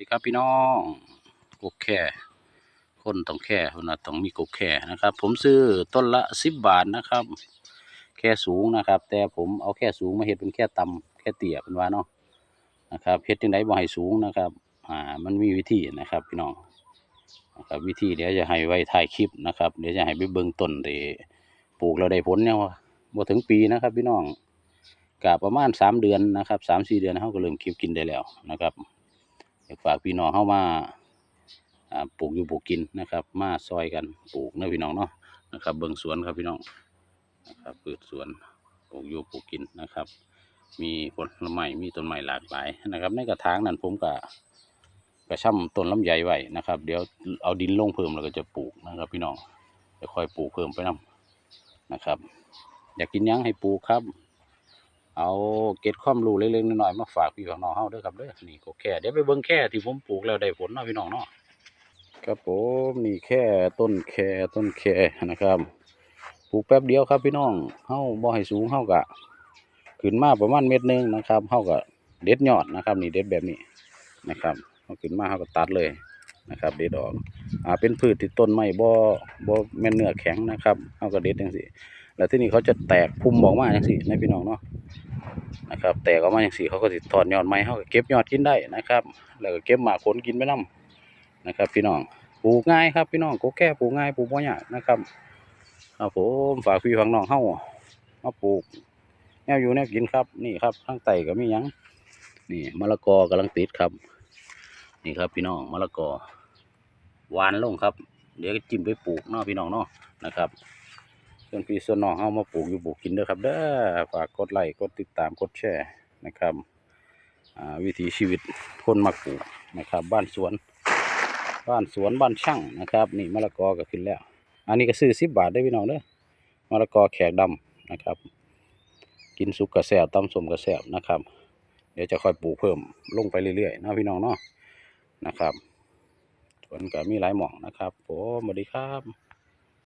สวัสดีครับพี่น้องกกแค่คนต้องแค่คนนะต้องมีกกแค่นะครับ ผมซื้อต้นละสิบบาทนะครับ แค่สูงนะครับ แต่ผมเอาแค่สูงมาเฮ็ดเป็นแค่ต่ำแค่เตี้ยเป็นว่าเนาะนะครับเฮ็ดจังไดบ่ให้สูงนะครับอ่ามันมีวิธีนะครับพี่น้องนะครับวิธีเดี๋ยวจะให้ไว้ถ่ายคลิปนะครับ เดี๋ยวจะให้ไปเบิ่งต้นที่ปลูกแล้วได้ผลเนี่ยว่าบ่ถึงปีนะครับพี่น้องกะประมาณสามเดือนนะครับสามสี่เดือนเขาก็เริ่มเก็บกินได้แล้วนะครับ อยากฝากพี่น้องเข้ามาปลูกอยู่ปลูกกินนะครับ มาซอยกันปลูกเนะพี่น้องเนาะนะครับ เบิ่งสวนครับพี่น้องนะครับเปิดสวนปลูกอยู่ปลูกกินนะครับ มีผลไม้มีต้นไม้หลากหลายนะครับ ในกระถางนั้นผมก็กระช่ำต้นลำไยไว้นะครับ เดี๋ยวเอาดินลงเพิ่มแล้วก็จะปลูกนะครับ พี่น้องจะค่อยปลูกเพิ่มไปนํนะครับ อยากกินยังให้ปลูกครับ เอาเก็ดความรู้เล็กๆน้อยๆมาฝากพี่ฝากน้องเฮาเด้อครับเด้อนี่ก็แค่เดี๋ยวไปเบิ่งแค่ที่ผมปลูกแล้วได้ผลเนาะพี่น้องเนาะครับผมนี่แค่ต้นแค่ต้นแค่นะครับปลูกแป๊บเดียวครับพี่น้องเฮาบ่ให้สูงเฮากะขึ้นมาประมาณเม็ดนึงนะครับเฮาก็เด็ดยอดนะครับ นี่เด็ดแบบนี้นะครับเฮาขึ้นมาเฮาก็ตัดเลยนะครับเด็ดออกอ่าเป็นพืชที่ต้นไม้บ่บ่แม่นเนื้อแข็งนะครับเฮาก็เด็ดจังซี่แล้วที่นี่เขาจะแตกพุ่มออกมาจังซี่นะพี่น้องเนาะ นะครับ แต่กออกมาอย่างสีเขาก็สิถอนยอดไม้เขาก็เก็บยอดกินได้นะครับ แล้วก็เก็บหมากผลกินไปนํนะครับ พี่น้องปลูกง่ายครับพี่น้องก็แค่ปลูกง่ายปลูกบ่ยากนะครับครับผมฝากพี่ฝากน้องเฮามาปลูกแนวอยู่แนวกินครับ นี่ครับข้างใต้ก็มียังนี่มะละกอกำลังติดครับ นี่ครับพี่น้องมะละกอหวานลงครับ เดี๋ยวก็จิ้มไปปลูกเนาะพี่น้องเนาะนะครับ ส่วนพี่ส่วนน้องเอามาปลูกอยู่ปลูกกินเด้อครับเด้อฝากกดไลค์กดติดตามกดแชร์นะครับวิถีชีวิตคนมักปลูกนะครับ บ้านสวน บ้านสวนบ้านช่างนะครับ นี่มะละกอก็ขึ้นแล้ว อันนี้ก็ซื้อสิบบาทได้พี่น้องเด้อมะละกอแขกดำนะครับ กินสุกกระแสบตำสมกระแสบนะครับ เดี๋ยวจะค่อยปลูกเพิ่มลงไปเรื่อยๆนะพี่น้องเนาะนะครับสวนก็มีหลายหม่องนะครับผมสวัสดีครับ